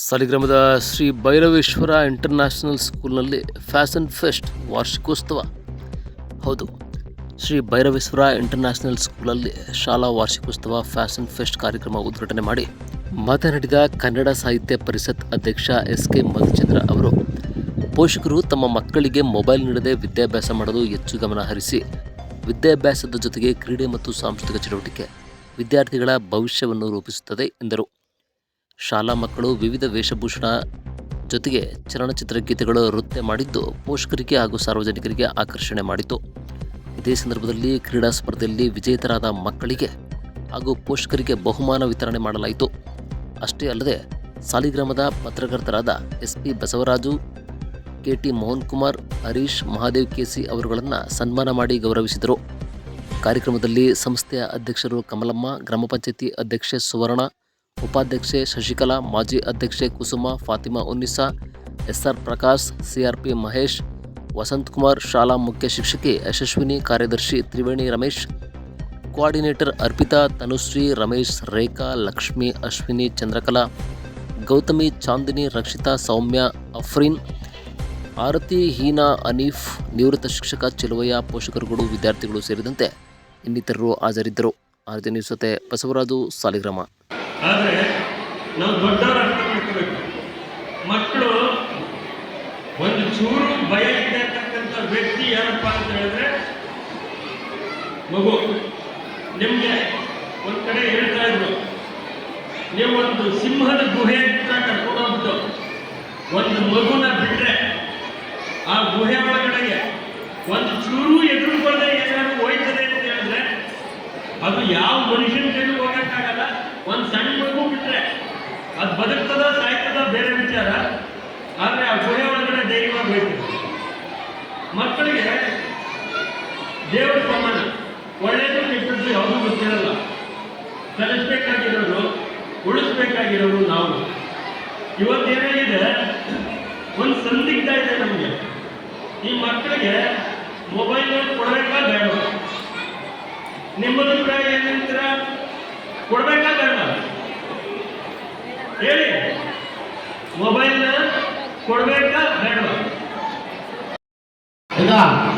ಸಾಲಿಗ್ರಾಮದ Shri Bhairaveshwara international ಸ್ಕೂಲ್ನಲ್ಲಿ fashion fest ವಾರ್ಷಿಕೋತ್ಸವ. ಹೌದು, ಶ್ರೀ ಭೈರವೇಶ್ವರ ಇಂಟರ್ನ್ಯಾಷನಲ್ ಸ್ಕೂಲಲ್ಲಿ ಶಾಲಾ ವಾರ್ಷಿಕೋತ್ಸವ ಫ್ಯಾಷನ್ ಫೆಸ್ಟ್ ಕಾರ್ಯಕ್ರಮ ಉದ್ಘಾಟನೆ ಮಾಡಿ ಮಾತನಾಡಿದ ಕನ್ನಡ ಸಾಹಿತ್ಯ ಪರಿಷತ್ ಅಧ್ಯಕ್ಷ ಎಸ್ ಕೆ ಮಧುಚಂದ್ರ ಅವರು. ಪೋಷಕರು ತಮ್ಮ ಮಕ್ಕಳಿಗೆ ಮೊಬೈಲ್ ನೀಡದೆ ವಿದ್ಯಾಭ್ಯಾಸ ಮಾಡಲು ಹೆಚ್ಚು ಗಮನ ಹರಿಸಿ ವಿದ್ಯಾಭ್ಯಾಸದ ಜೊತೆಗೆ ಕ್ರೀಡೆ ಮತ್ತು ಸಾಂಸ್ಕೃತಿಕ ಚಟುವಟಿಕೆ ವಿದ್ಯಾರ್ಥಿಗಳ ಭವಿಷ್ಯವನ್ನು ರೂಪಿಸುತ್ತದೆ ಎಂದರು. ಶಾಲಾ ಮಕ್ಕಳು ವಿವಿಧ ವೇಷಭೂಷಣ ಜೊತೆಗೆ ಚಲನಚಿತ್ರ ಗೀತೆಗಳು ನೃತ್ಯ ಮಾಡಿದ್ದು ಪೋಷಕರಿಗೆ ಹಾಗೂ ಸಾರ್ವಜನಿಕರಿಗೆ ಆಕರ್ಷಣೆ ಮಾಡಿತು ಇದೇ ಸಂದರ್ಭದಲ್ಲಿ ಕ್ರೀಡಾ ಸ್ಪರ್ಧೆಯಲ್ಲಿ ವಿಜೇತರಾದ ಮಕ್ಕಳಿಗೆ ಹಾಗೂ ಪೋಷಕರಿಗೆ ಬಹುಮಾನ ವಿತರಣೆ ಮಾಡಲಾಯಿತು. ಅಷ್ಟೇ ಅಲ್ಲದೆ ಸಾಲಿಗ್ರಾಮದ ಪತ್ರಕರ್ತರಾದ S P Basavaraju K T Mohan Kumar Harish, Mahadev KC ಅವರುಗಳನ್ನು ಸನ್ಮಾನ ಮಾಡಿ ಗೌರವಿಸಿದರು. ಕಾರ್ಯಕ್ರಮದಲ್ಲಿ ಸಂಸ್ಥೆಯ ಅಧ್ಯಕ್ಷರು ಕಮಲಮ್ಮ, ಗ್ರಾಮ ಪಂಚಾಯತಿ ಅಧ್ಯಕ್ಷೆ ಸುವರ್ಣ ಉಪಾಧ್ಯಕ್ಷೆ ಶಶಿಕಲಾ, ಮಾಜಿ ಅಧ್ಯಕ್ಷೆ ಕುಸುಮ, ಫಾತಿಮಾ ಉನ್ನಿಸಾ, ಎಸ್ಆರ್ ಪ್ರಕಾಶ್, ಸಿಆರ್ಪಿ ಮಹೇಶ್, ವಸಂತ್ ಕುಮಾರ್, ಶಾಲಾ ಮುಖ್ಯ ಶಿಕ್ಷಕಿ ಯಶಸ್ವಿನಿ, ಕಾರ್ಯದರ್ಶಿ ತ್ರಿವೇಣಿ ರಮೇಶ್, ಕೋಆರ್ಡಿನೇಟರ್ ಅರ್ಪಿತಾ, ತನುಶ್ರೀ ರಮೇಶ್, ರೇಖಾ, ಲಕ್ಷ್ಮಿ, ಅಶ್ವಿನಿ, ಚಂದ್ರಕಲಾ, ಗೌತಮಿ, ಚಾಂದಿನಿ, ರಕ್ಷಿತಾ, ಸೌಮ್ಯ, ಅಫ್ರೀನ್, ಆರತಿ, ಹೀನಾ, ಅನೀಫ್, ನಿವೃತ್ತ ಶಿಕ್ಷಕ ಚೆಲುವಯ್ಯ ಪೋಷಕರುಗಳು ವಿದ್ಯಾರ್ಥಿಗಳು ಸೇರಿದಂತೆ ಇನ್ನಿತರರು ಹಾಜರಿದ್ದರು. ಆರತಿ ನ್ಯೂಸ್ ಜೊತೆ ಬಸವರಾಜು, ಸಾಲಿಗ್ರಾಮ. ನಾವು ದೊಡ್ಡವರು ಅರ್ಥ ಮಾಡ್ಕೋಬೇಕು ಮಕ್ಕಳು ಒಂದು ಚೂರು ಭಯ ಇದೆ ವ್ಯಕ್ತಿ ಯಾರಪ್ಪ ಅಂತ ಹೇಳಿದ್ರೆ, ಮಗು, ನಿಮಗೆ ಒಂದು ಕಡೆ ಹೇಳ್ತಾ ಇದ್ರು, ನೀವು ಒಂದು ಸಿಂಹದ ಗುಹೆ ಅಂತ ಕರ್ಕೊಂಡೋಗ್ಬಿಟ್ಟು ಒಂದು ಮಗುನ ಬಿಟ್ರೆ ಆ ಗುಹೆ ಒಳಗಡೆಗೆ ಒಂದು ಚೂರು ಎದುರುಕೊಳ್ಳದೆ ಏನಾದ್ರು ಹೋಯ್ತದೆ ಅಂತ ಹೇಳಿದ್ರೆ, ಅದು ಯಾವ ಮನುಷ್ಯನ ಕೈಲೂ ಹೋಗಕ್ಕಾಗಲ್ಲ ಒಂದು ಸಣ್ಣ ಮಗು ಬಿಟ್ರೆ ಅದು ಬದುಕ್ತದ ಸಾಯ್ತದ ಬೇರೆ ವಿಚಾರ, ಆದರೆ ಆ ಗುಹೆ ಒಳಗಡೆ ಧೈರ್ಯವಾಗಿ ಹೋಯ್ತು ಮಕ್ಕಳಿಗೆ ದೇವರ ಸಮಾನ ಒಳ್ಳೆಯದು ಕೆಟ್ಟದ್ದು ಯಾವುದೂ ಗೊತ್ತಿರಲ್ಲ. ಕಲಿಸ್ಬೇಕಾಗಿರೋರು, ಉಳಿಸ್ಬೇಕಾಗಿರೋರು ನಾವು. ಇವತ್ತೇನಾಗಿದೆ ಒಂದು ಸಂದಿಗ್ಧ ಇದೆ ನಮಗೆ. ಈ ಮಕ್ಕಳಿಗೆ ಮೊಬೈಲ್ ಕೊಡಬೇಕಾ ಬೇಡ? ನಿಮ್ಮ ಅಭಿಪ್ರಾಯ ಏನಂತೀರ ಕೊಡಬೇಕಾ ಬೇಡ? ಹೇಳಿ. ಮೊಬೈಲ್ನ ಕೊಡ್ಬೇಕಾ ಬೇಡ ಈಗ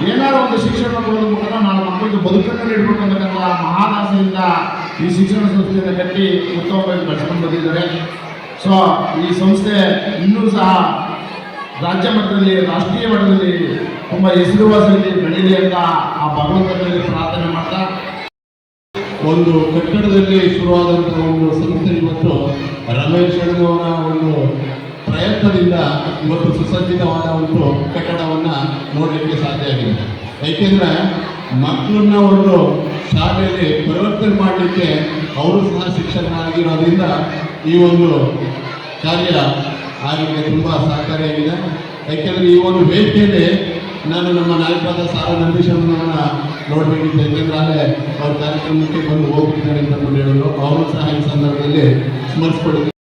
ಏನಾದ್ರು ಒಂದು ಶಿಕ್ಷಣ ಕೊಡೋದ್ರ ಮುಖಾಂತರ ನಾವು ಮಕ್ಕಳಿಗೆ ಬದುಕನ್ನು ನೀಡಬೇಕು ಅಂತಕ್ಕಂಥ ಮಹಾದಾಸೆಯಿಂದ ಈ ಶಿಕ್ಷಣ ಸಂಸ್ಥೆಯನ್ನು ಕಟ್ಟಿ ಉತ್ತಮವಾಗಿ ಬೆಳೆಸ್ಕೊಂಡು ಬಂದಿದ್ದಾರೆ. ಸೊ ಈ ಸಂಸ್ಥೆ ಇನ್ನೂ ಸಹ ರಾಜ್ಯ ಮಟ್ಟದಲ್ಲಿ ರಾಷ್ಟ್ರೀಯ ಮಟ್ಟದಲ್ಲಿ ತುಂಬ ಹೆಸರುವಾಸದಲ್ಲಿ ಬೆಳೀಲಿ ಅಂತ ಆ ಭಗವಂತನಲ್ಲಿ ಪ್ರಾರ್ಥನೆ ಮಾಡ್ತಾ ಒಂದು ಕಟ್ಟಡದಲ್ಲಿ ಶುರುವಾದಂತಹ ಒಂದು ಸಂಸ್ಥೆ ಇವತ್ತು ರಮೇಶ್ ಅಣ್ಣವರ ಒಂದು ಪ್ರಯತ್ನದಿಂದ ಇವತ್ತು ಸುಸಜ್ಜಿತವಾದ ಒಂದು ಕಟ್ಟಡವನ್ನು ನೋಡಲಿಕ್ಕೆ ಸಾಧ್ಯ ಆಗಿದೆ. ಏಕೆಂದ್ರೆ ಮಕ್ಕಳನ್ನ ಒಂದು ಶಾಲೆಯಲ್ಲಿ ಪರಿವರ್ತನೆ ಮಾಡಲಿಕ್ಕೆ ಅವರು ಸಹ ಶಿಕ್ಷಕರಾಗಿರೋದ್ರಿಂದ ಈ ಒಂದು ಕಾರ್ಯ ಆಗಲಿಕ್ಕೆ ತುಂಬ ಸಹಕಾರಿಯಾಗಿದೆ ಯಾಕೆಂದರೆ ಈ ಒಂದು ವೇದಿಕೆಯಲ್ಲಿ ನಾನು ನಮ್ಮ ನಾಯಕರಾದ ಸಾರ ನಂದೀಶಮ್ಮನವರನ್ನ ನೋಡಬೇಕಿತ್ತು. ಯಾಕೆಂದ್ರೆ ಅಲ್ಲೇ ಅವ್ರ ಕಾರ್ಯಕ್ರಮಕ್ಕೆ ಬಂದು ಹೋಗ್ತಿದ್ದಾರೆ ಅಂತ ಹೇಳಿದ್ರು. ಅವರು ಸಹ ಈ ಸಂದರ್ಭದಲ್ಲಿ ಸ್ಮರಿಸ್ಕೊಳ್ಳಿ